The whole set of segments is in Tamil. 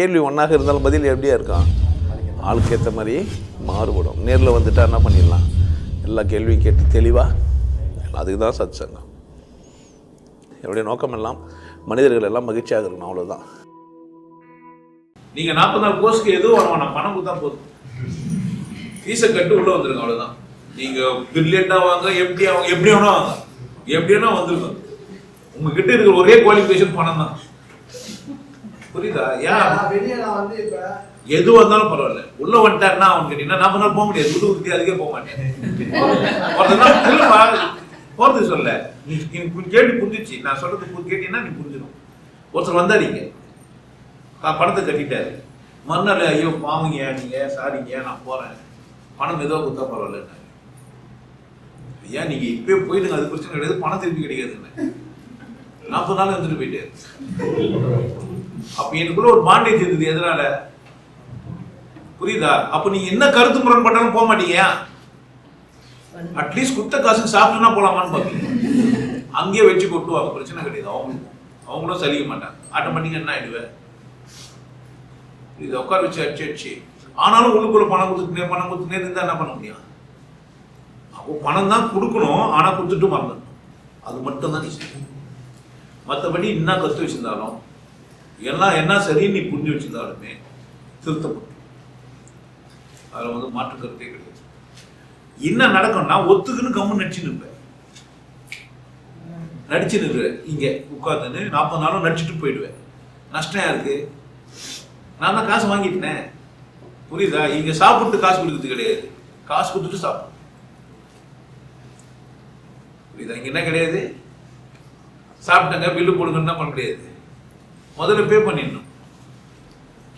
கேள்வி ஒன்றாக இருந்தாலும் பதில் எப்படியா இருக்கான் ஆளுக்கு ஏற்ற மாதிரி மாறுபடும். நேரில் வந்துட்டா என்ன பண்ணிடலாம்? எல்லா கேள்வியும் கேட்டு தெளிவாக அதுக்கு தான் சத் சங்கம் என்னுடைய நோக்கம் எல்லாம் மனிதர்கள் எல்லாம் மகிழ்ச்சியாக இருக்கணும் அவ்வளோதான் நீங்கள் நாற்பது நாள் கோர்ஸ்க்கு எதுவும் வர வேணாம் பணம் கொடுத்தா போதும். ஃபீஸை கட்டு உள்ளே வந்துருங்க அவ்வளோதான் நீங்கள் பிரில்லியண்டா வாங்க எப்படி வாங்க எப்படி வேணா வாங்க. எப்படி வேணா வந்துருங்க. உங்ககிட்ட இருக்கிற ஒரே குவாலிஃபிகேஷன் பணம் தான் புரியுதா? ஏன்? வெளியே நான் வந்து இப்ப எது வந்தாலும் பரவாயில்ல. உள்ள வந்துட்டாருன்னா அவன் கேட்டீங்கன்னா நாற்பது நாள் போக முடியாது. விடு விட்டு அதுக்கே போக மாட்டேன். போறது சொல்ல. நீ கேள்வி புரிஞ்சிச்சு. நான் சொல்றது கேட்டீங்கன்னா நீ புரிஞ்சிடும் ஒருத்தர் வந்தாருங்க. நான் பணத்தை கட்டிட்டாரு. மறுநாள் ஐயோ பாவங்க நீங்க சாரிங்க நான் போறேன். பணம் ஏதோ கொடுத்தா பரவாயில்ல ஐயா நீங்க இப்பயே போயிடுங்க. அது பிரச்சனை கிடையாது. பணம் திருப்பி கிடைக்காதுன்னு நாற்பது நாள் வந்துட்டு போயிட்டாரு. அப்ப எனக்குள்ள ஒரு பாண்டேஜ் இருந்தது எதனால? புரியுதா? அப்ப நீ என்ன கருத்து முரண் பண்ணாலும் போக மாட்டீங்க. அட்லீஸ்ட் குத்த காசு சாப்பிட்டுனா போலாமான்னு பாப்பீங்க அங்கேயே வச்சு கொட்டுவாங்க பிரச்சனை கிடையாது. அவங்களுக்கும் அவங்களும் சலிக்க மாட்டாங்க. ஆட்டோமேட்டிக்கா என்ன ஆயிடுவேன் இது உட்கார வச்சு அடிச்சு அடிச்சு. ஆனாலும் உள்ளுக்குள்ள பணம் கொடுத்துட்டே பணம் கொடுத்துட்டே இருந்தா என்ன பண்ண முடியும்? அப்போ பணம் தான் கொடுக்கணும் ஆனா கொடுத்துட்டு மறந்துடணும். அது மட்டும் தான் நீ செய்யணும். மற்றபடி என்ன கற்று வச்சிருந்தாலும் எல்லாம் என்ன சரின்னு நீ புரிஞ்சு வச்சிருந்தாலுமே திருத்தப்படும். அதில் வந்து மாற்று கருத்தே கிடையாது. என்ன நடக்கும்னா ஒத்துக்குன்னு கம்மு நடிச்சு நிற்பேன் நடிச்சு நிற்கிறேன் இங்கே உட்காந்துன்னு நாற்பது நாளும் நடிச்சுட்டு போயிடுவேன். நஷ்டம் யாருக்கு? நான் தான் காசு வாங்கிட்டேனே. புரியுதா? இங்க சாப்பிட்டு காசு கொடுக்கறது கிடையாது. காசு கொடுத்துட்டு சாப்பிடும் புரியுதா? இங்கே என்ன கிடையாது? சாப்பிட்டங்க பில்லு போடுங்கன்னா பண்ண முடியாது. முதல்ல பே பண்ணிடணும்.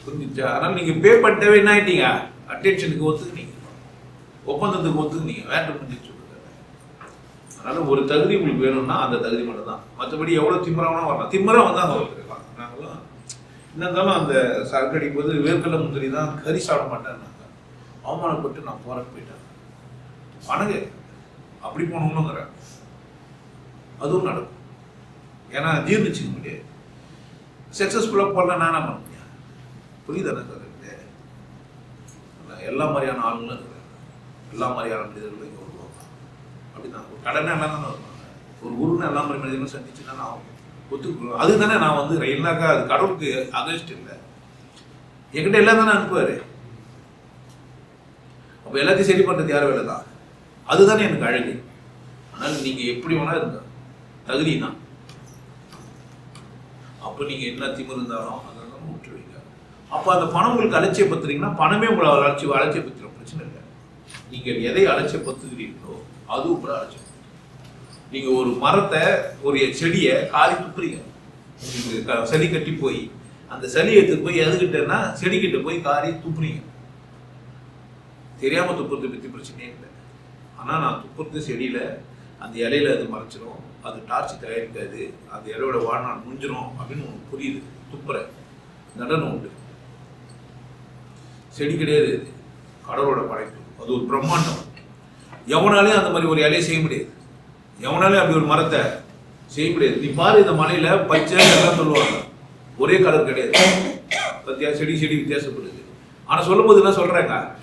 புரிஞ்சுச்சா? அதனால் நீங்கள் பே பண்ணிட்டவே என்ன ஆயிட்டீங்க? அட்டென்ஷனுக்கு ஒத்துக்குனீங்க ஒப்பந்தத்துக்கு ஒத்துக்குனீங்க வேண்டாம் முடிஞ்சு அதனால் ஒரு தகுதி உங்களுக்கு வேணும்னா அந்த தகுதி மட்டும் தான். மற்றபடி எவ்வளோ திமிரவனா வரலாம். திமிரம் வந்தால் அந்த நாங்களாம் என்ன இருந்தாலும் அந்த சரக்கு அடிக்கும்போது வேர்க்கடலை முந்திரி தான் கறி சாப்பிட மாட்டேன்னாங்க. அவமானப்பட்டு நான் போறக்கு போயிட்டேன். வணங்க அப்படி போனவங்களுங்கிறேன் அதுவும் நடக்கும். ஏன்னா ஜீர்ணிச்சுக்க முடியாது. சக்ஸஸ்ஃபுல்லாக போடல நான் என்ன பண்ண புரியுதானே சார்? எல்லா மாதிரியான ஆளுங்களும் இருக்கிறாங்க எல்லா மாதிரியான மனிதர்களும் இங்கே வருவாங்க. அப்படிதான். ஒரு கடனை எல்லாம் தானே வருவாங்க. ஒரு குருன்னு எல்லா மாதிரி மனிதர்களும் சந்திச்சுன்னா நான் ஒத்துக்கணும் அது தானே நான் வந்து ரயில்னாக்கா அது கடவுளுக்கு அகேன்ஸ்ட் இல்லை. என்கிட்ட எல்லாம் தானே அனுப்புவார். அப்போ எல்லாத்தையும் சரி பண்ணுறது யார் வேலை தான் அதுதானே எனக்கு அழகு. ஆனால் நீங்கள் எப்படி வேணால் இருங்க. தகுதி தான் அப்போ நீங்கள் என்ன திமிரு இருந்தாலும் அதெல்லாம் விட்டுருவீங்க அப்போ அந்த பணம் உங்களுக்கு அலட்சியப்படுத்துறீங்கன்னா பணமே உங்களை அலட்சி அலட்சியப்படுத்துகிற பிரச்சனை இல்லை. நீங்கள் எதை அலட்சியப்படுத்துகிறீர்களோ அது உங்களை அலட்சியம் நீங்கள் ஒரு மரத்தை ஒரு செடியை காலி துப்புறீங்க. உங்களுக்கு சளி கட்டி போய் அந்த சளி எடுத்து போய் எதுக்கிட்டேன்னா செடிக்கிட்ட போய் காரி துப்புறீங்க. தெரியாமல் துப்புறது பற்றி பிரச்சனையே இல்லை. ஆனால் நான் துப்புறது செடியில அந்த இலையில அது மறைச்சிடும் அது டார்ச் தயாரிக்காது அந்த இலையோட வாழ்நாள் முடிஞ்சிடும் அப்படின்னு உனக்கு புரியுது. துப்புற. நடனம் உண்டு. செடி கிடையாது கடவுளோட படைப்பு. அது ஒரு பிரம்மாண்டம். எவனாலையும் அந்த மாதிரி ஒரு இலையை செய்ய முடியாது. எவனாலையும் அப்படி ஒரு மரத்தை செய்ய முடியாது. நீ பாரு இந்த மலையில பச்சை எல்லாம் சொல்லுவாங்க. ஒரே கலர் கிடையாது. பத்தியா? செடி செடி வித்தியாசப்படுது. ஆனால் சொல்லும்போது என்ன சொல்கிறாங்க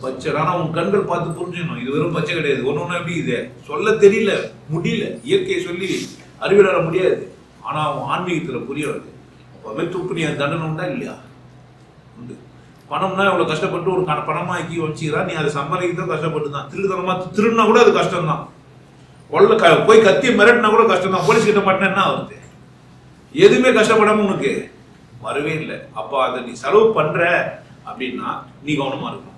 பச்சை. ஆனால் உன் கண்கள் பார்த்து புரிஞ்சுக்கணும். இது வெறும் பச்சை கிடையாது. ஒன்று ஒன்று எப்படி இது? சொல்ல தெரியல. முடியல. இயற்கையை சொல்லி அறிவியலால முடியாது. ஆனால் அவன் ஆன்மீகத்தில் புரிய வருது அப்பவே துப்பு நீ அந்த தண்டனை உண்டா இல்லையா? உண்டு. பணம்னா இவ்வளோ கஷ்டப்பட்டு ஒரு கண- பணமாக்கி வச்சுக்கிறா. நீ அதை சம்பாதிக்கிறதும் கஷ்டப்பட்டு தான் திருத்தனமாக திருடினா கூட அது கஷ்டம் தான் கொள்ள க போய் கத்தி மிரட்டினா கூட கஷ்டம் தான் போலீஸ் கிட்ட மாட்டினா என்ன ஆகுது? எதுவுமே கஷ்டப்படாம உனக்கு வரவே இல்லை. அப்போ அதை நீ செலவு பண்ணுற அப்படின்னா நீ கவனமாக இருக்கணும்.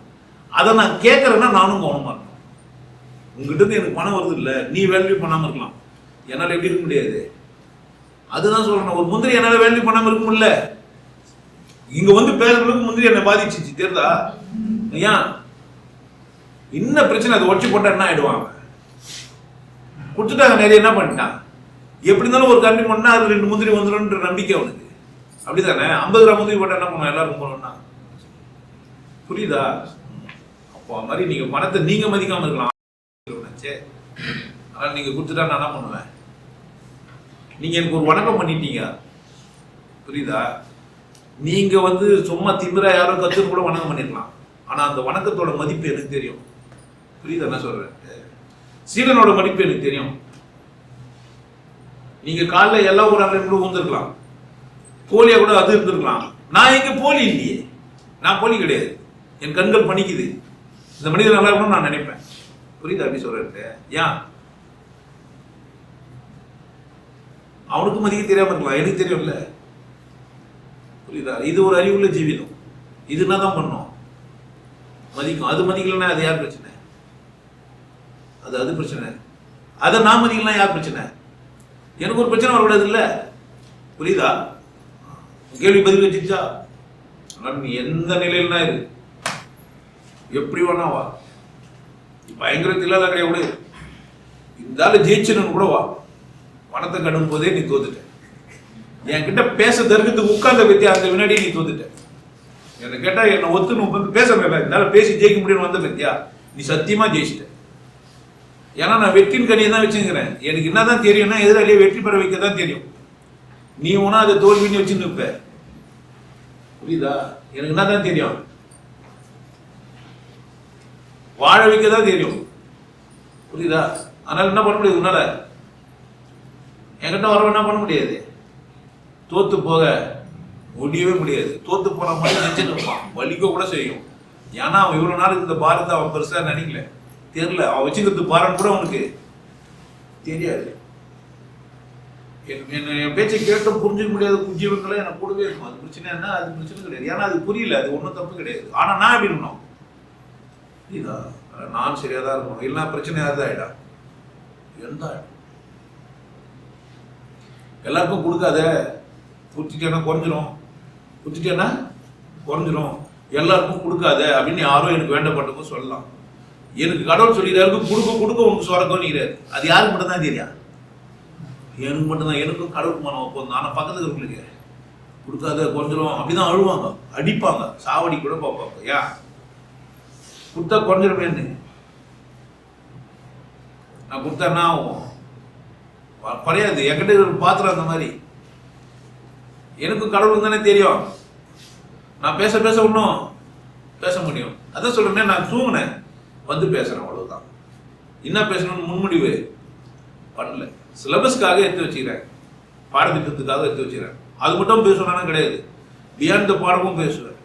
அதை நான் கேட்குறேன்னா நானும் கவனமாக இருக்கேன் உங்ககிட்ட எனக்கு பணம் வருது இல்லை நீ வேல்யூ பண்ணாமல் இருக்கலாம். என்னால் எப்படி இருக்க முடியாது? அதுதான் சொல்கிறேன் ஒரு முந்திரி என்னால் வேல்யூ பண்ணாமல் இருக்க முடியல. இங்கே வந்து பேசுறதுக்கு முந்திரி என்னை பாதிச்சிச்சு தெரியுதா? ஏன் என்ன பிரச்சனை? அதை ஒட்டி போட்டா என்ன ஆயிடுவாங்க கொடுத்துட்டாங்க நிறைய என்ன பண்ணிட்டான்? எப்படி இருந்தாலும் ஒரு கண்டி பண்ணா அது ரெண்டு முந்திரி வந்துடும்ன்ற நம்பிக்கை அவனுக்கு. அப்படிதானே ஐம்பது கிராம் முந்திரி போட்டா என்ன பண்ணுவோம் எல்லாரும் போனோம்னா புரியுதா? அது மாதிரி நீங்கள் பணத்தை நீங்கள் மதிக்காமல் இருக்கலாம். நினைச்சே. அதனால் நீங்கள் கொடுத்துட்டா நான் என்ன பண்ணுவேன்? நீங்கள் எனக்கு ஒரு வணக்கம் பண்ணிட்டீங்க. புரியுதா? நீங்கள் வந்து சும்மா திமிரா யாரோ கத்துன்னு கூட வணக்கம் பண்ணிடலாம் ஆனால் அந்த வணக்கத்தோட மதிப்பு எனக்கு தெரியும். புரியுதா என்ன சொல்கிறேன் சீடனோட மதிப்பு எனக்கு தெரியும். நீங்கள் காலைல எல்லா ஒரு கூட ஊந்துருக்கலாம் போலியாக கூட அது இருந்திருக்கலாம். நான் எங்கே போலி இல்லையே. நான் போலி கிடையாது. என் கண்கள் பணிக்குது. இந்த மனிதன் நல்லா இருக்கணும்னு நான் நினைப்பேன். புரியுதா அப்படி சொல்றேன் ஏன்? அவனுக்கும் மதிக்க தெரியாம இருக்கலாம். எனக்கு தெரியும்ல புரியுதா? இது ஒரு அறிவுள்ள ஜீவிதம் இது என்ன தான் பண்ணும்? மதிக்கும். அது மதிக்கலன்னா அது யார் பிரச்சனை? அது அது பிரச்சனை. அதை நான் மதிக்கலாம் யார் பிரச்சனை? எனக்கு ஒரு பிரச்சனை வரக்கூடாது இல்ல. புரியுதா? கேள்வி பதில் வச்சுச்சா? நீ எந்த நிலையில்னா இருக்கு எப்படி வேணா வா. பயங்கர இல்லாத கிடையாது விடு இந்த கூட வா. பணத்தை கடும் போதே நீ தோத்துட்ட. என்கிட்ட பேச தர்க்கத்துக்கு உட்கார்ந்த பத்தி அந்த வினாடி நீ தோத்துட்ட. என்னை கேட்டா என்ன ஒத்து வந்து பேச வேலை இருந்தாலும் பேசி ஜெயிக்க முடியும்னு வந்த பத்தியா நீ சத்தியமா ஜெயிச்சிட்ட. ஏன்னா நான் வெற்றின் கனியை தான் வச்சுக்கிறேன் எனக்கு என்னதான் தெரியும்னா எதிராளியை வெற்றி பெற வைக்க தான் தெரியும். நீ உனா அதை தோல்வின்னு வச்சுன்னு இருப்ப. புரியுதா? எனக்கு என்னதான் தெரியும்? வாழ வைக்க தான் தெரியும். புரியுதா? அதனால் என்ன பண்ண முடியாது உன்னால? என்கிட்ட வரவன் என்ன பண்ண முடியாது? தோத்து போக முடியவே முடியாது. தோத்து போன மாதிரி நினைச்சுட்டு இருப்பான். வலிக்க கூட செய்யும். ஏன்னா அவன் இவ்வளோ நாளுக்கு இந்த பாரத்தை அவன் பெருசாக நினைக்கல. தெரியல. அவன் வச்சுக்கிறது பாரம் கூட அவனுக்கு தெரியாது. என் என்ன- என் பேச்சை கேட்டு புரிஞ்சுக்க முடியாத புஜ்ஜீவங்களை எனக்கு கூடவே இருக்கும் அது பிரச்சனை என்ன அது பிரச்சனை கிடையாது. ஏன்னா அது புரியல. அது ஒன்றும் தப்பு கிடையாது. ஆனால் நான் எப்படி இருக்கணும் இதான் நான் சரியாக தான் இருக்கணும். இல்லைனா பிரச்சனையாக தான் ஆயிடா எந்த? எல்லாருக்கும் கொடுக்காத. குத்திட்டேன்னா குறைஞ்சிரும். குத்திட்டேன்னா குறைஞ்சிரும். எல்லாருக்கும் கொடுக்காத அப்படின்னு யாரும் எனக்கு வேண்டப்பட்டவங்க சொல்லலாம். எனக்கு கடவுள் சொல்லிடுறாரு கொடுக்க கொடுக்க உனக்கு சுரக்கம் நீராரு அது யாருக்கு மட்டும் தான் தெரியும் எனக்கு மட்டும்தான். எனக்கும் கடவுளுக்கு மனம் ஒப்பந்தம் ஆனால் பக்கத்துக்கு இருக்கவங்களுக்கு கொடுக்காத குறைஞ்சிரும். அப்படிதான் அழுவாங்க. அடிப்பாங்க. சாவடி கூட பார்ப்பாங்க. ஏன்? கொடுத்தா குறைஞ்சிருமேன்னு நான் கொடுத்தா என்ன ஆகும் குறையாது. என்கிட்ட ஒரு பாத்திரம் அந்த மாதிரி. எனக்கு கடவுளுக்கு தானே தெரியும். நான் பேச பேச இன்னும் பேச முடியும். அதான் சொல்கிறேன் நான் தூங்கினேன். வந்து பேசுகிறேன் அவ்வளோதான் என்ன பேசணும்னு முன்முடிவு? பண்ணல. சிலபஸ்க்காக எடுத்து வச்சுக்கிறேன். பாடத்திட்டத்துக்காக எடுத்து வச்சுக்கிறேன். அது மட்டும் பேசணும்னா கிடையாது. பியாண்ட் த பாடமும் பேசுவேன்.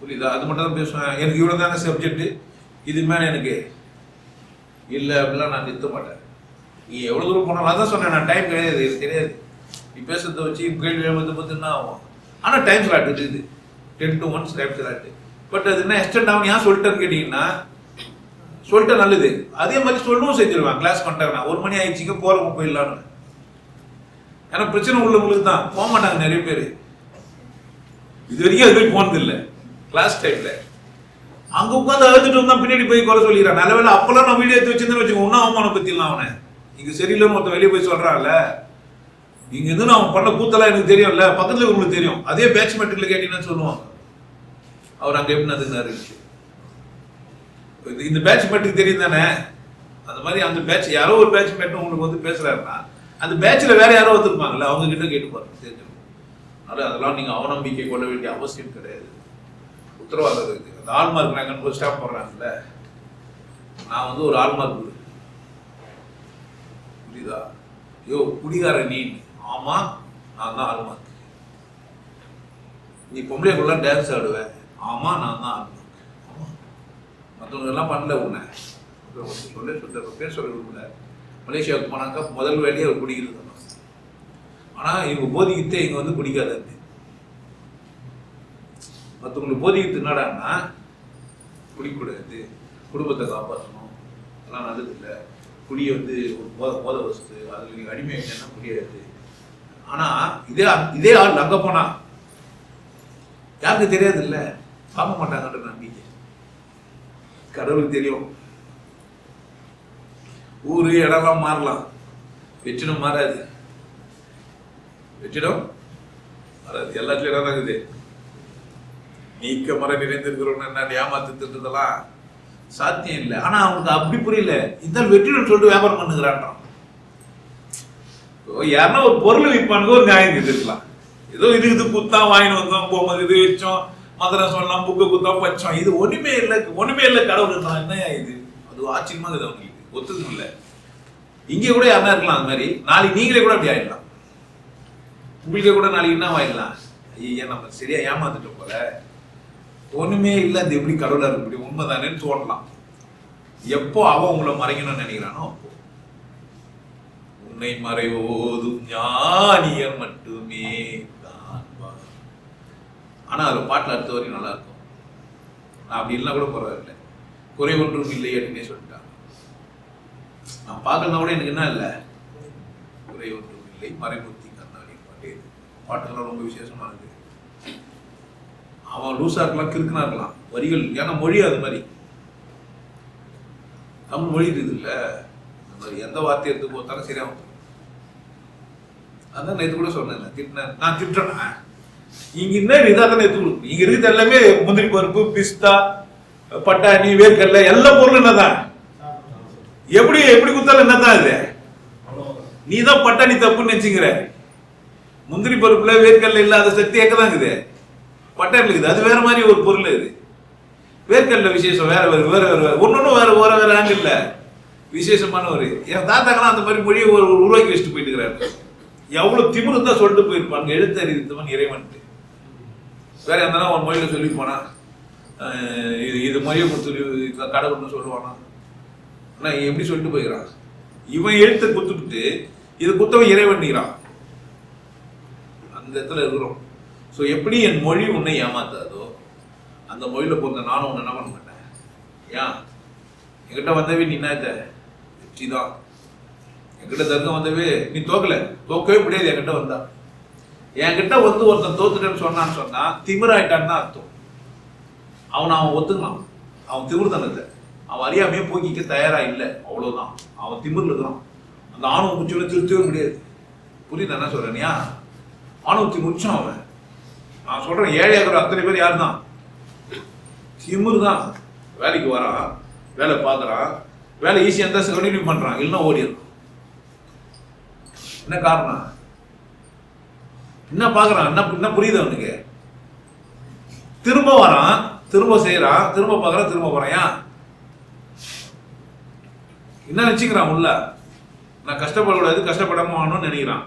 புரியுதா? அது மட்டும் தான் பேசுவேன். எனக்கு இவ்வளோ தாங்க சப்ஜெக்ட் இது மேலே எனக்கு இல்லை அப்படிலாம் நான் நிறுத்த மாட்டேன். நீ எவ்வளோ தூரம் போனாலும் அதான் சொன்னேன் நான் டைம் கிடையாது எனக்கு தெரியாது. நீ பேசுறத வச்சு கேள்வி எழுபது பத்து என்ன ஆகும்? ஆனால் டைம் ஸ்லாட் இருக்குது ten to ones time slot but அது என்ன எக்ஸ்டெண்ட் ஆகும் ஏன் சொல்லிட்டேன்னு கேட்டிங்கன்னா சொல்லிட்டா நல்லது. அதே மாதிரி சொல்லவும் செஞ்சிருவேன். கிளாஸ் பண்ணிட்டாங்க ஒரு மணி ஆயிடுச்சுங்க போகிறவங்க போயிடலான்னு ஏன்னா பிரச்சனை உள்ளவங்களுக்கு தான். போக மாட்டாங்க நிறைய பேர். இது வரைக்கும் அது போய் போனதில்லை. கிளாஸ் டைம்ல அங்க உட்காந்து அழுதுட்டு வந்தா பின்னாடி போய் குறை சொல்லிக்கிறான். நல்ல வேலை அப்பெல்லாம் நான் வீடியோ எடுத்து வச்சிருந்தேன்னு வச்சுக்கோ ஒன்றும் அவமானம் பத்திலாம் அவனை. இங்க சரியில்லைன்னு ஒருத்தன் வெளியே போய் சொல்றான்ல. இங்க இருந்து அவன் பண்ண கூத்தெல்லாம் எனக்கு தெரியும்ல. பக்கத்துல உங்களுக்கு தெரியும். அதே பேட்ச் மெட்ரிக்ல கேட்டீங்கன்னு சொல்லுவாங்க. அவர் அங்க எப்படி இருந்தாரு இந்த பேட்ச் தெரியும் தானே? அந்த மாதிரி அந்த பேட்ச் யாரோ ஒரு பேட்ச் மேட் உங்களுக்கு வந்து பேசுறாருன்னா அந்த பேட்ச்ல வேற யாரோ வந்துருப்பாங்கல்ல அவங்க கிட்ட கேட்டு பாருங்க அதனால் அதெல்லாம் நீங்க அவநம்பிக்கை கொள்ள வேண்டிய அவசியம் கிடையாது. உத்தரவாதம் இருக்குது அந்த ஆல்மார்க் நாங்கள் போய் ஸ்டாப் போடுறாங்கல்ல நான் வந்து ஒரு ஆல்மார்க் குரு புரியுதா? யோ குடிகார நீ ஆமாம் நான் தான் ஆல்மார்க் நீ பொம்பளைக்குள்ள டான்ஸ் ஆடுவேன் ஆமாம் நான் தான் ஆல்மார்க் ஆமாம் மற்றவங்க எல்லாம் பண்ணல உன்னை. சொல்ல சொல்ல பேர் சொல்ல விரும்பல மலேசியாவுக்கு போனாக்கா முதல் வேலையை அவர் குடிக்கிறது ஆனால் இவங்க போதிக்கிட்டே இங்கே வந்து குடிக்காதது மற்றவங்களுக்கு போதிக்கிறது என்னடான்னா குடிக்கூடாது குடும்பத்தை காப்பாற்றணும் அதெல்லாம் நல்லது இல்லை குடியை வந்து ஒரு போத போத வசத்து அதில் நீங்கள் அடிமை என்ன முடியாது. ஆனால் இதே இதே ஆள் அங்கே போனால் யாருக்கு தெரியாது இல்லை பார்க்க மாட்டாங்கன்ற நம்பிக்கை. கடவுளுக்கு தெரியும். ஊர் இடம்லாம் மாறலாம். வெற்றிடம் மாறாது. வெற்றிடம் மாறாது. எல்லாத்துலேயும் இடம் தான் இருக்குது. நீக்க முறை நிறைந்திருக்கிறவங்க என்ன ஏமாத்து திட்டதெல்லாம் சாத்தியம் இல்லை. ஆனால் அவனுக்கு அப்படி புரியல. இருந்தாலும் வெற்றிடம் சொல்லிட்டு வியாபாரம் பண்ணுகிறான்றான். யாருன்னா ஒரு பொருள் விற்பானுங்க ஒரு நியாயம் இருக்கலாம் ஏதோ இது இது குத்தா வாங்கிட்டு வந்தோம் போகும்போது இது வச்சோம் மதுரை சொன்னோம் புக்கு குத்தா பச்சோம் இது ஒண்ணுமே இல்லை ஒண்ணுமே இல்லை கடவுள் தான் என்ன இது? அது ஆச்சரியமா இருக்குது அவங்களுக்கு. ஒத்துக்கும் இல்லை. இங்கே கூட யாருனா இருக்கலாம் அது மாதிரி. நாளைக்கு நீங்களே கூட அப்படி ஆயிடலாம். உங்களுக்கே கூட நாளைக்கு என்ன வாங்கிடலாம் ஐயா நம்ம சரியா ஏமாந்துட்டோம் போல. ஒண்ணுமே இல்லை அது எப்படி கடவுளா இருக்க முடியும் உண்மைதானேன்னு தோணலாம். எப்போ அவன் உங்களை மறைக்கணும்னு நினைக்கிறானோ அப்போ. உன்னை மறைவோதும் ஞானியர் மட்டுமே தான் ஆனா அது பாட்டில் அடுத்த வரையும் நல்லா இருக்கும் நான் அப்படி இல்லை கூட பரவாயில்ல. குறை ஒன்றும் இல்லை அப்படின்னே சொல்லிட்டாங்க. நான் பார்க்கலாம் கூட எனக்கு என்ன இல்லை? குறை ஒன்றும் இல்லை மறைமுத்தி கண்ணாடி பாட்டு பாட்டெல்லாம் ரொம்ப விசேஷமா இருக்கு. அவன் லூசாக இருக்கலாம் கிறுக்கனா இருக்கலாம். வரிகள் ஏன்னா மொழி அது மாதிரி. தமிழ் மொழி இருக்குது இல்லை அந்த மாதிரி எந்த வார்த்தை எடுத்து போத்தாலும் சரியா அதான் நேற்று கூட சொன்னேன் திட்டினேன் நான் திட்டுறேன். இங்கே என்ன இதாக தான் எடுத்து கொடுக்கும் இங்கே இருக்கிறது எல்லாமே முந்திரி பருப்பு பிஸ்தா பட்டாணி வேர்க்கடல எல்லா பொருளும் என்னதான்? எப்படி எப்படி குத்தாலும் என்னதான் இது நீ தான் பட்டாணி தப்புன்னு நினைச்சுக்கிற. முந்திரி பருப்புல வேர்க்கடல இல்லாத சக்தி எங்க தான் இருக்குது? பட்டாணி இருக்குது. அது வேற மாதிரி ஒரு பொருள் இது. வேர்க்கடலை விசேஷம் வேற வேற வேற வேறு ஒன்னொன்னும் வேற வேற வேற ஆங்கிள் விசேஷமான ஒரு என் தாத்தாக்கெல்லாம் அந்த மாதிரி மொழியை ஒரு உருவாக்கி வச்சுட்டு போயிட்டு இருக்கிறாரு எவ்வளவு திமிரு தான் சொல்லிட்டு போயிருப்பாங்க. எழுத்தறிவித்தவன் இறைவன்ட்டு. வேற எந்த ஒரு மொழியில் சொல்லி போனா இது இது மொழியை கொடுத்து கடவுள்னு சொல்லுவானா? ஆனால் எப்படி சொல்லிட்டு போயிடறான் இவன் எழுத்தை குத்துட்டு இது குத்தவன் இறைவன்கிறான் அந்த இடத்துல இருக்கிறோம். ஸோ எப்படி என் மொழி உன்னை ஏமாத்தாதோ அந்த மொழியில் பிறந்த நானும் உன்னை என்ன பண்ண மாட்டேன்? ஏன்? என்கிட்ட வந்தவே நீ என்ன வெற்றி தான். என்கிட்ட தர்க்கம் வந்தவே நீ தோக்கலை. தோக்கவே முடியாது என்கிட்ட வந்தா. என்கிட்ட வந்து ஒருத்தன் தோத்துட்டேன்னு சொன்னான்னு சொன்னால் திமிராயிட்டான்னு தான் அர்த்தம். அவனை அவன் ஒத்துக்கலாம் அவன் திமிர்தனத்தை அவன் அறியாமையே போக்கிக்க தயாரா இல்லை. அவ்வளோதான் அவன் திமிரில் இருக்கிறான். அந்த ஆணவ முச்சோட திருத்தவே முடியாது. புரியுது என்ன சொல்றேனியா ஆணவத்தை முடிச்சான் அவன். நான் சொல்றேன் ஏழையாகிற அத்தனை பேர் யார் தான் திமிர் தான் வேலைக்கு வரான் வேலை பார்க்குறான் வேலை ஈஸியாக இருந்தால் கண்டினியூ பண்ணுறான் இல்லைன்னா ஓடிடுறான். என்ன காரணம்? என்ன பார்க்குறான்? என்ன என்ன புரியுது அவனுக்கு? திரும்ப வரான் திரும்ப செய்கிறான் திரும்ப பார்க்குறான் திரும்ப போகிறான் ஏன்? என்ன நினச்சிக்கிறான் உள்ள? நான் கஷ்டப்படக்கூடாது கஷ்டப்படாமல் வாங்கணும்னு நினைக்கிறான்.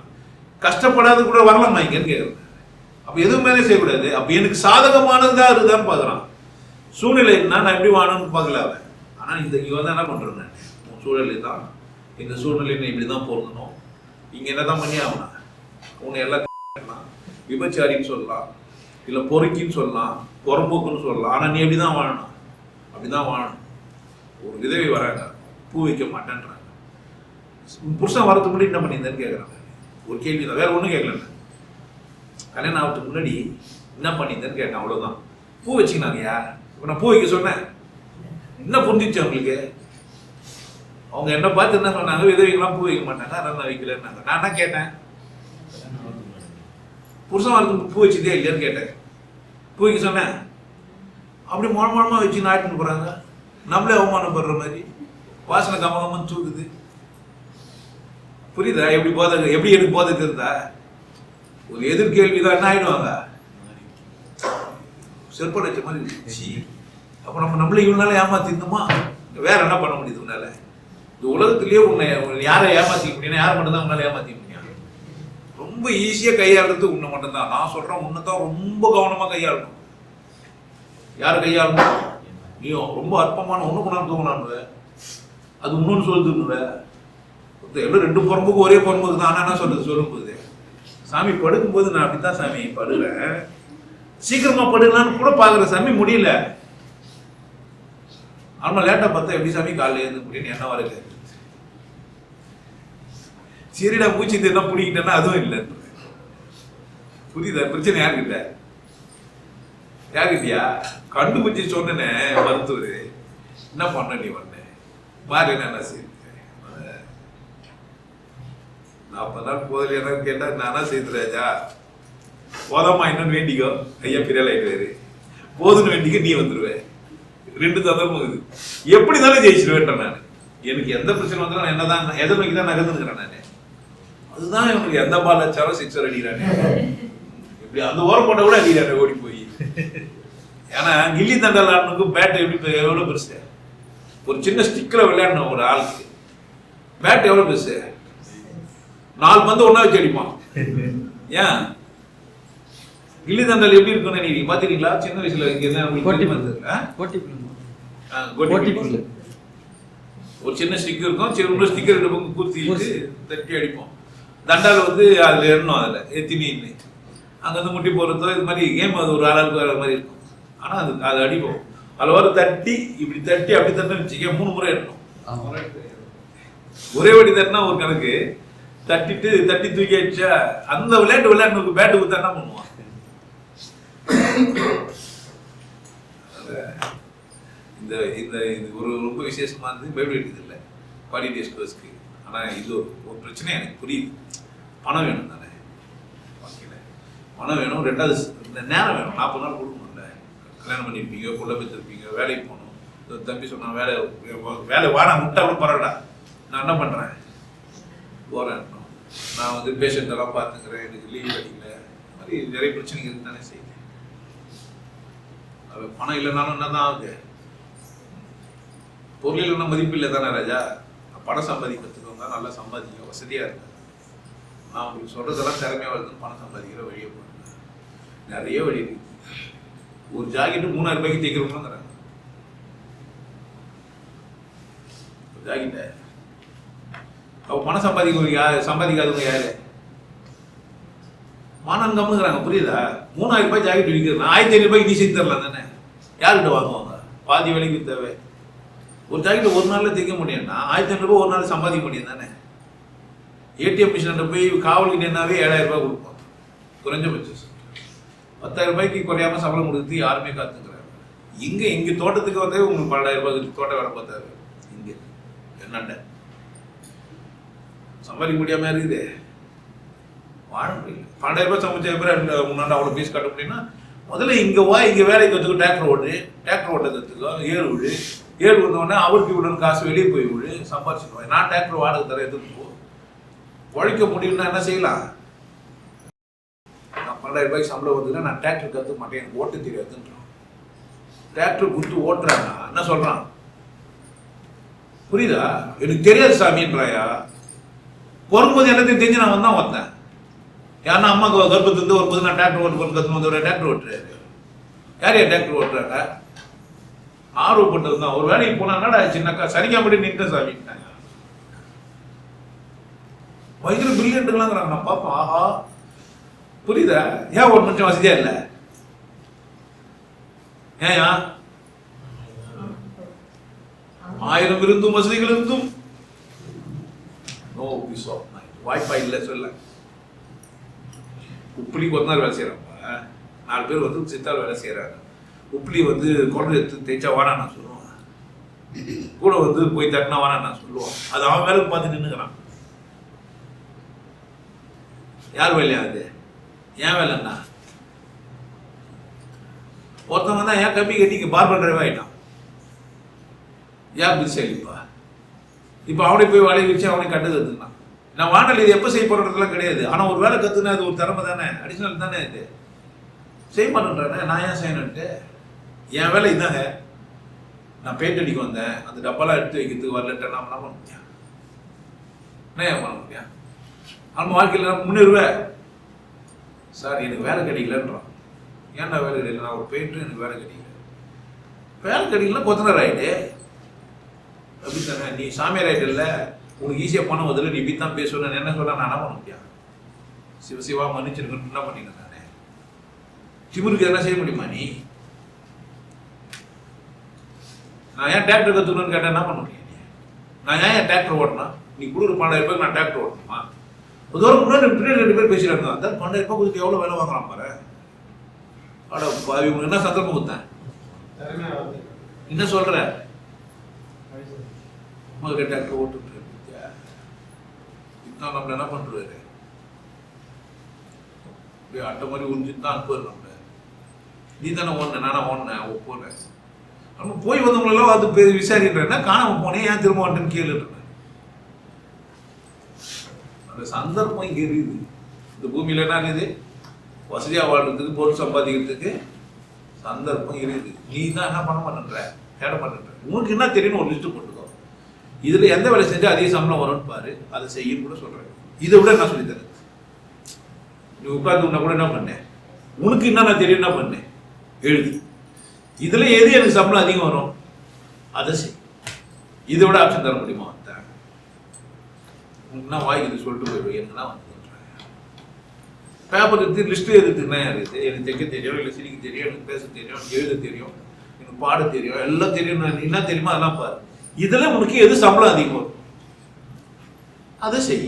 கஷ்டப்படாத கூட வரலாமா இங்கேன்னு கேட்குறேன் அப்போ எதுவுமே செய்யக்கூடாது. அப்போ எனக்கு சாதகமானதாக இருக்குதான்னு பார்க்குறான். சூழ்நிலைன்னா நான் எப்படி வாழணும்னு பார்க்கல அவன். ஆனால் இந்த இவன் தான் என்ன பண்றேன் உன் சூழ்நிலை தான். இந்த சூழ்நிலையை நீ இப்படி தான் பொருந்தணும் இங்கே என்ன தான் பண்ணி ஆகணும்? உன்னை எல்லாம் விபச்சாரின்னு சொல்லலாம். இல்லை பொறுக்கின்னு சொல்லலாம். புறம்போக்குன்னு சொல்லலாம். ஆனால் நீ எப்படி தான் வாழணும்? அப்படிதான் வாழணும். ஒரு விதவை வராங்க. பூ வைக்க மாட்டேன்றாங்க. புருஷன் வரதுக்கு முன்னாடி என்ன பண்ணியிருந்தேன்னு கேட்குறாங்க ஒரு கேள்வி தான் வேற ஒன்றும் கேட்கல கல்யாணம் ஆகிறதுக்கு முன்னாடி என்ன பண்ணியிருந்தேன்னு கேட்டேன் அவ்வளோதான் பூ வச்சுக்கினாங்கயா இப்போ நான் பூ வைக்க சொன்னேன். என்ன புரிஞ்சிச்சு அவங்களுக்கு? அவங்க என்ன பார்த்து என்ன சொன்னாங்க? விதவிகளாம் பூ வைக்க மாட்டாங்க. அதான் நான் வைக்கலன்னாங்க. நான் என்ன கேட்டேன்? புருஷன் வரதுக்கு பூ வச்சதே இல்லையான்னு கேட்டேன். பூ வைக்க சொன்னேன். அப்படி மொழ மொழமாக வச்சு நாட்டுன்னு போகிறாங்க நம்மளே அவமானப்படுற மாதிரி. வாசனை கமகமன்னு தூக்குது. புரியுதா? எப்படி போதை எப்படி எனக்கு போதை தெரியுதா ஒரு எதிர்கேள்வி தான் என்ன ஆயிடுவாங்க? செருப்படைச்ச மாதிரி. சி அப்போ நம்ம நம்மளை இவனால ஏமாத்திருந்தோமா? வேற என்ன பண்ண முடியுது உன்னால? இந்த உலகத்திலேயே உன்னை யாரை ஏமாத்திக்க முடியும்? யாரை மட்டும்தான் உன்னால ஏமாத்திக்க முடியும்? ரொம்ப ஈஸியா கையாளுறது உன்னை மட்டும்தான். நான் சொல்றேன் உன்னை தான் ரொம்ப கவனமா கையாளணும். யார் கையாளணும்? நீயும் ரொம்ப அற்பமான ஒண்ணு கொண்டாந்து தூங்கலான்னு அது இன்னொன்னு சொல்லுதுன்னு எல்லாம் ரெண்டு புறம்புக்கு ஒரே புறம்புக்கு தான். என்ன சொல்றது? சொல்லும்போது. சாமி படுக்கும்போது நான் அப்படித்தான் சாமி படுகிறேன் சீக்கிரமா படுக்கலாம்னு கூட பாக்குறேன் சாமி முடியல. ஆமா லேட்டா பார்த்தா எப்படி சாமி காலையில இருந்து முடியும் என்ன வருது சரிடா பூச்சி என்ன பிடிக்கிட்டேன்னா அதுவும் இல்லை. புரியுதா? பிரச்சனை யாருக்கிட்ட யாருக்கிட்டியா கண்டுபிடிச்சி சொன்னேனே மருத்துவர். என்ன பண்ண நீ பண்ண மாறி என்ன செய்ய அப்பதான் நாள் போதில் என்ன கேட்டா நானா செய்து ராஜா போதாமா என்னன்னு வேண்டிக்கோ. ஐயா பிரியல் ஆயிடுவாரு. போதுன்னு வேண்டிக்க நீ வந்துடுவேன் ரெண்டு சந்தர்ப்பம் இது எப்படி தானே ஜெயிச்சிருவேன் நான். எனக்கு எந்த பிரச்சனை வந்தாலும் நான் என்னதான் எதை நோக்கி தான் நகர்ந்துக்கிறேன் நான். அதுதான் இவனுக்கு எந்த பால் அச்சாலும் சிக்ஸர் அடிக்கிறானே இப்படி அந்த ஓரம் போட்ட கூட அடிக்கிறானே ஓடி போய். ஏன்னா கில்லி தண்டை விளையாடணுக்கு பேட் எப்படி எவ்வளோ பெருசு? ஒரு சின்ன ஸ்டிக்கில் விளையாடணும் ஒரு ஆளுக்கு. பேட் எவ்வளோ பெருசு? நாலு பந்து ஒண்ணா வச்சு அடிப்பான். ஏன்? கில்லி தண்டல் எப்படி இருக்கும்னு நீங்க பாத்தீங்களா சின்ன வயசுல இங்க என்ன உங்களுக்கு கோட்டி. ஒரு சின்ன ஸ்டிக் இருக்கும். சரி இன்னொரு ஸ்டிக்கர் ரெண்டு பக்கம் குத்திட்டு தட்டி அடிப்போம். தண்டால வந்து அதுல எண்ணணும் அதுல எத்தினின்னு அங்க வந்து முட்டி போடுறதோ இது மாதிரி கேம் அது ஒரு ஆளாளுக்கு வர மாதிரி இருக்கும். ஆனா அது அது அடிப்போம். அதுல வர தட்டி இப்படி தட்டி அப்படி தட்டி வச்சுக்க மூணு முறை எண்ணணும். ஒரே வடி தட்டினா ஒரு கணக்கு. தட்டிட்டு தட்டி தூக்கி அடிச்சா அந்த விளையாட்டு விளையாட்டு பேட்டு கொடுத்தா என்ன பண்ணுவான்? இந்த இந்த இது ஒரு ரொம்ப விசேஷமா இருந்து பயப்படுறது இல்லை. குவாலிட்டி டேஸ் ஆனால் இது ஒரு பிரச்சனை. எனக்கு புரியுது. பணம் வேணும் தானே. வாழ்க்கையில் பணம் வேணும். ரெண்டாவது இந்த நேரம் வேணும். நாற்பது நாள் கொடுக்கணும்ல. கல்யாணம் பண்ணியிருப்பீங்க கொள்ள பெற்றிருப்பீங்க வேலைக்கு போகணும். தம்பி சொன்னா வேலை வேலை வாடா முட்டை கூட பரவாயில்ல. நான் என்ன பண்ணுறேன் போகிறேன் நான் வந்து பேஷண்ட் எல்லாம் பார்த்துக்கிறேன் எனக்கு லீவ் கிடைக்கல இந்த மாதிரி நிறைய பிரச்சனைகள் இருக்கு தானே செய்யுது அது பணம் இல்லைனாலும் என்ன தான் ஆகுது? பொருள் இல்லைன்னா மதிப்பு இல்லை தானே ராஜா? பணம் சம்பாதிக்க நல்லா சம்பாதிக்க வசதியாக இருக்கு நான் உங்களுக்கு சொல்றதெல்லாம் திறமையாக வருதுன்னு பணம் சம்பாதிக்கிற வழியை போடுங்க. நிறைய வழி இருக்குது ஒரு ஜாக்கெட்டு மூணாயிரம் ரூபாய்க்கு தைக்கிறவங்களும் ஜாக்கெட்டை அவ பணம் சம்பாதிக்கிறவங்க யார்? சம்பாதிக்காதவங்க யாரு? மானம் கம்முங்கிறாங்க புரியுதா? மூணாயிரம் ரூபாய் ஜாக்கெட் விற்கிறேன் ஆயிரத்தி ஐநூறு ரூபாய்க்கு நீ செஞ்சு தரலாம் தானே? யார்கிட்ட வாங்குவாங்க? பாதி விலைக்கு தேவை. ஒரு ஜாக்கெட் ஒரு நாளில் தைக்க முடியும்னா ஆயிரத்தி ஐநூறு ரூபாய் ஒரு நாள் சம்பாதிக்க முடியும் தானே? ஏடிஎம் மிஷினில் போய் காவலுக்கு என்னாவே ஏழாயிரம் ரூபாய் கொடுப்போம் குறைஞ்சபட்சம் பத்தாயிரம் ரூபாய்க்கு குறையாம சம்பளம் கொடுத்து யாருமே காத்துக்கிறாங்க. இங்கே இங்கே தோட்டத்துக்கு வந்தே உங்களுக்கு பன்னெண்டாயிரம் ரூபாய் தோட்ட வேலை பார்த்தாரு. இங்கே. என்னண்ட சம்பாதிக்க முடியாம இருக்குது வாழ முடியல. பன்னெண்டாயிரம் ரூபாய் சமைச்ச பேர் ரெண்டு முன்னாடி அவ்வளோ ஃபீஸ் கட்ட முடியும்னா முதல்ல இங்கே வா இங்கே வேலைக்கு வச்சுக்கோ டிராக்டர் ஓடு. டிராக்டர் ஓட்ட கற்றுக்கோ ஏறு விடு. ஏறு வந்தோடனே அவருக்கு விடணும் காசு வெளியே போய் விடு சம்பாதிச்சுக்குவேன் நான் டிராக்டர் வாடகை தர எதுக்கு உழைக்க முடியும்னா என்ன செய்யலாம்? நான் பன்னெண்டாயிரம் ரூபாய்க்கு சம்பளம் வந்ததுன்னா நான் டிராக்டர் கற்றுக்க மாட்டேன் எனக்கு ஓட்ட தெரியாதுன்றான் டிராக்டர் கொடுத்து ஓட்டுறாங்க என்ன சொல்கிறான் புரியுதா? எனக்கு தெரியாது சாமின்றாயா? வரும்போது எல்லாத்தையும் தெரிஞ்சு நான் வந்தான் வந்தேன் யாருன்னா அம்மா கர்ப்பத்துலேருந்து கர்ப்பத்திலிருந்து வரும்போது நான் டிராக்டர் ஓட்டு போட்டு கற்றுன்னு வந்து டிராக்டர் ஓட்டுறாரு. யார் யார் டிராக்டர் ஓட்டுறாங்க? ஆர்வப்பட்டது தான் ஒரு வேலைக்கு போனாங்கடா சின்னக்கா சனிக்காமடி நின்று சாமிட்டாங்க வயிறு பிரில்லியன்ட்டுங்களாங்கிறாங்க நான் பார்ப்பேன். ஆஹா. புரியுதா? ஏன் ஒரு நிமிஷம் வசதியா இல்லை? ஏன் ஆயிரம் இருந்தும் வசதிகள் இருந்தும் நோ பீஸ் ஆஃப் மைண்ட் வாய்ப்பா இல்லை சொல்ல உப்புளி கொஞ்ச நாள் வேலை செய்கிறாங்க நாலு பேர் வந்து சித்தால் வேலை செய்கிறாங்க உப்புளி வந்து குழந்தை எடுத்து தேய்ச்சா வாடா நான் சொல்லுவேன். கூட வந்து போய் தட்டினா வாடா நான் சொல்லுவான். அது அவன் வேலை பார்த்து நின்றுக்கிறான் யார் வேலையா அது? ஏன் வேலைண்ணா ஒருத்தவங்க தான் ஏன் கம்மி கட்டி பார்பர் டிரைவ் ஆகிட்டான் ஏன் பில் இப்போ இப்போ அவனை போய் வாழை வச்சு அவனை கட்டு நான் வானல் இது எப்போ செய்ய போகிறதுலாம் கிடையாது. ஆனால் ஒரு வேலை கற்றுனா அது ஒரு திறமை தானே? அடிஷ்னல் தானே இது? செய்ய மாட்டேன்றானே? நான் ஏன் செய்யணுன்ட்டு என் வேலை இதாங்க. நான் பெயிண்ட் அடிக்க வந்தேன். அந்த டப்பாலாம் எடுத்து வைக்கிறதுக்கு வரலட்ட நான் என்ன பண்ண முடியும்? என்ன பண்ண முடியும்? நம்ம வாழ்க்கையில் நான் முன்னேறுவேன். சார் எனக்கு வேலை கிடைக்கலன்றான். ஏன்டா வேலை கிடைக்கல? நான் ஒரு பெயிண்ட்டு எனக்கு வேலை கிடைக்கல. வேலை கிடைக்கலன்னா கொத்தனர் ஆகிட்டு அப்படின்னு தானே நீ சாமியார் ஆகிட்டல இல்லை உனக்கு ஈஸியாக பணம் வருதுல நீ இப்படி தான் பேசுவேன் என்ன சொல்ல நான் என்ன பண்ண முடியும்? சிவ சிவா மன்னிச்சிருக்கணும் என்ன பண்ணிக்கிறேன் நானே? திமிருக்கு எதனா செய்ய முடியுமா நீ? நான் ஏன் டிராக்டர் கற்றுக்கணும்னு கேட்டேன் என்ன பண்ண முடியும் நீ? நான் ஏன் என் டிராக்டர் ஓட்டணும் நீ கொடுக்குற பன்னெண்டாயிரம் ரூபாய்க்கு நான் டிராக்டர் ஓட்டணுமா? ஒரு தூரம் முன்னாடி பின்னாடி ரெண்டு பேர் பேசிட்டு அதான் பன்னெண்டாயிரம் ரூபாய் கொடுத்து எவ்வளோ வேலை வாங்குறான் பாரு. அட பாவி என்ன சந்தர்ப்பம் கொடுத்தேன்? என்ன சொல்ற டாக்டர் ஓட்டுட்டு ஓட்டு இதுதான் நம்மள என்ன பண்றாரு? அப்படியே அட்டை மாதிரி உறிஞ்சிட்டு தான் அனுப்புவார் நம்மள. நீ தானே ஓடுன நானே ஓடுனேன் போனேன் நம்ம போய் வந்தவங்களெல்லாம் அது பேர் விசாரிக்கிறேன்னா காணாமல் போனேன் ஏன் திரும்ப வந்துன்னு கேளுன்றேன். அந்த சந்தர்ப்பம் இங்க இருக்குது இந்த பூமியில என்ன இருக்குது? வசதியாக வாழ்றதுக்கு பொருள் சம்பாதிக்கிறதுக்கு சந்தர்ப்பம் இருக்குது நீ தான் என்ன பண்ண மாட்டேன்ற தேட மாட்டேன்ற. உனக்கு என்ன தெரியும்னு ஒரு லிஸ்ட்டு போட்டு இதில் எந்த வேலை செஞ்சால் அதிக சம்பளம் வரும்னு பாரு அதை செய்யும் கூட சொல்கிறேன் இதை விட நான் சொல்லித்தரேன். நீ உட்காந்து கூட என்ன பண்ணேன் உனக்கு என்னென்ன தெரியும் என்ன பண்ணேன். எழுது. இதில் எது எனக்கு சம்பளம் அதிகம் வரும்? அதை செய். இதை விட ஆப்ஷன் தர முடியுமா? வந்தேன் உனக்குன்னா வாய்க்கு சொல்லிட்டு போயிடுவேன் எனக்குன்னா வந்து பேப்பர் எடுத்து லிஸ்ட்டு எதுக்குன்னா இருக்குது எனக்கு தைக்க தெரியும் இல்லை சிரிக்க தெரியும் எனக்கு பேச தெரியும் எனக்கு எழுத தெரியும் எனக்கு பாட தெரியும் எல்லாம் தெரியும். என்ன தெரியுமோ அதெல்லாம் பாரு. இதில் உனக்கு எது சம்பளம் அதிகம்? அதை செய்.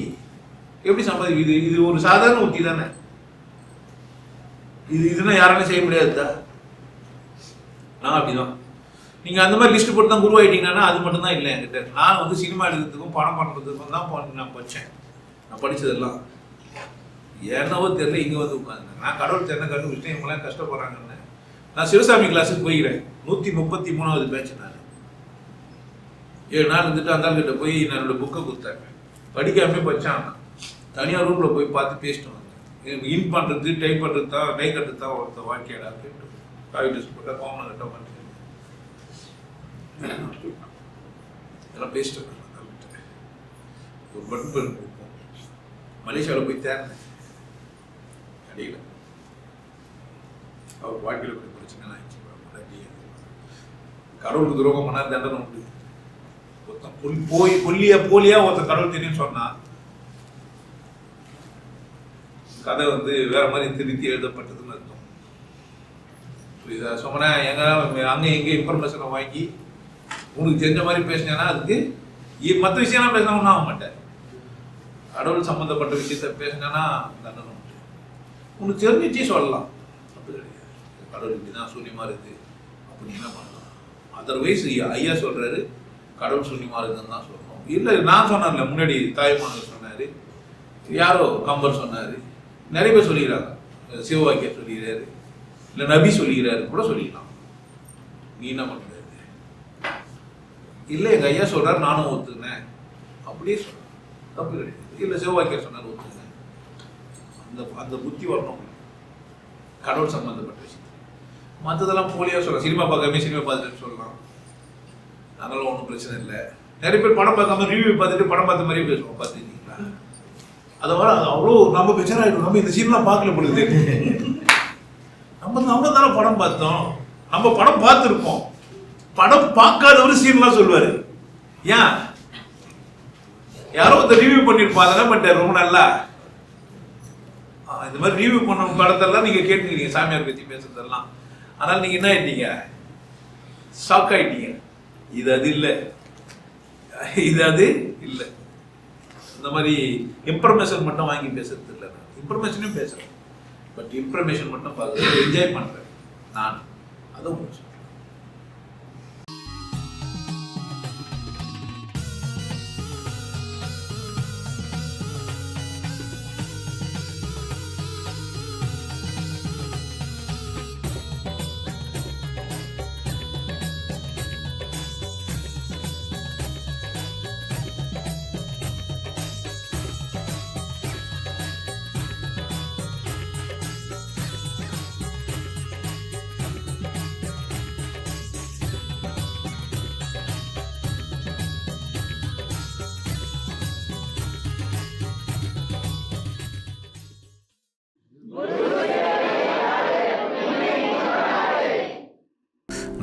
எப்படி சம்பாதி இது இது ஒரு சாதாரண உத்தி தானே? இது இதுனா யாராலும் செய்ய முடியாதுதா நான் அப்படிதான். நீங்கள் அந்த மாதிரி லிஸ்ட் போட்டு தான் குருவாயிட்டீங்கன்னா அது மட்டும் தான் இல்லை என்கிட்ட. நான் வந்து சினிமா எடுக்கிறதுக்கும் படம் பண்ணுறதுக்கும் தான் நான் படித்தேன் நான் படித்ததெல்லாம் என்னவோ தெரியல இங்கே வந்து உட்காந்து நான் கடவுள் தெரியல கண்டுபிடிச்சேன் இவங்களாம் கஷ்டப்படுறாங்கன்னு. நான் சிவசாமி கிளாஸுக்கு போய்க்கிறேன். நூற்றி முப்பத்தி மூணாவது பேட்ச் நான் ஏழு நாள் இருந்துட்டு அந்த கிட்ட போய் என்னோட புக்கை கொடுத்தாங்க. படிக்காமே படித்தான் தனியாக ரூமில் போய் பார்த்து பேசிட்டு வந்தேன். இன் பண்ணுறது டைப் பண்ணுறது தான் டை கட்டுறது தான் ஒருத்த வாழ்க்கையடா கேட்டு காவி ட்ரெஸ் போட்டால் கோமன் கட்ட மாட்டேன் இதெல்லாம் பேசிட்டு வந்தேன் அந்த ஒரு பட்டன் பென் கொடுப்போம். மலேசியாவில் போய் தேர்ந்தேன் அடியில். அவர் வாழ்க்கையில் கொஞ்சம் பிரச்சனை ஆயிடுச்சு. கடவுளுக்கு துரோகம் பண்ணால் தண்டனை உண்டு. போய் பொல்லிய போலியா ஒருத்தன் கடவுள் தெரியும் சொன்னா கதை வந்து வேற மாதிரி திருத்தி எழுதப்பட்டதுன்னு அர்த்தம். புரியுதா? சொன்னா எங்க அங்க எங்க இன்ஃபர்மேஷனை வாங்கி உனக்கு தெரிஞ்ச மாதிரி பேசினேன்னா அதுக்கு மற்ற விஷயம்லாம் பேசினா ஒன்றும் ஆக மாட்டேன். கடவுள் சம்பந்தப்பட்ட விஷயத்த பேசினேன்னா தண்டனை உனக்கு தெரிஞ்சிச்சு சொல்லலாம். அப்படி கிடையாது. கடவுள் இப்படி தான் சூரியமாக இருக்கு. அப்படி என்ன பண்ணலாம்? அதர்வைஸ் ஐயா சொல்றாரு கடவுள் சொல்லி மாறுதுன்னு தான் சொல்லணும். இல்லை நான் சொன்னேன்ல முன்னாடி தாய்மானவர் சொன்னார் யாரோ கம்பர் சொன்னார். நிறைய பேர் சொல்லிக்கிறாங்க. சிவவாக்கியர் சொல்லிக்கிறாரு இல்லை நபி சொல்லிக்கிறாரு கூட சொல்லிக்கலாம். நீ என்ன பண்ணுறது இல்லை எங்கள் ஐயா சொல்கிறார் நானும் ஒத்துக்கினேன் அப்படியே சொல்றேன் தப்பு கிடையாது. இல்லை சிவவாக்கியர் சொன்னார் ஒத்துக்கினேன் அந்த அந்த புத்தி வரணும் கடவுள் சம்மந்தப்பட்ட விஷயம் மற்றதெல்லாம் போலியாக சொல்லலாம் சினிமா பார்க்காம சினிமா பார்த்துட்டு சொல்லலாம். அதனால ஒன்றும் பிரச்சனை இல்லை. நிறைய பேர் படம் பார்க்காம ரிவ்யூ பார்த்துட்டு படம் பார்த்த மாதிரியே பேசுவோம் பார்த்துருக்கீங்களா? அதை வர அவ்வளோ நம்ம பெச்சராகிடும் நம்ம இந்த சீன்லாம் பார்க்கல பொழுது. நம்ம நம்ம தானே படம் பார்த்தோம். நம்ம படம் பார்த்துருப்போம். படம் பார்க்காதவர் சீன்லாம் சொல்லுவார். ஏன்? யாரோ ஒருத்தர் ரிவ்யூ பண்ணியிருப்பாங்க அதெல்லாம் பண்ணிட்டார்? ரொம்ப நல்லா இந்த மாதிரி ரிவ்யூ பண்ண படத்தெல்லாம் நீங்கள் கேட்டுக்கிறீங்க சாமியார் பற்றி பேசுறதெல்லாம். அதனால் நீங்கள் என்ன ஆயிட்டீங்க? ஷாக் ஆயிட்டீங்க. இது அது இல்லை. இது அது இல்லை. இந்த மாதிரி இன்ஃபர்மேஷன் மட்டும் வாங்கி பேசுறது இல்லை நான். இன்ஃபர்மேஷனையும் பேசுகிறேன் பட் இன்ஃபர்மேஷன் மட்டும் பார்க்குறது என்ஜாய் பண்ணுறேன் நான். அதை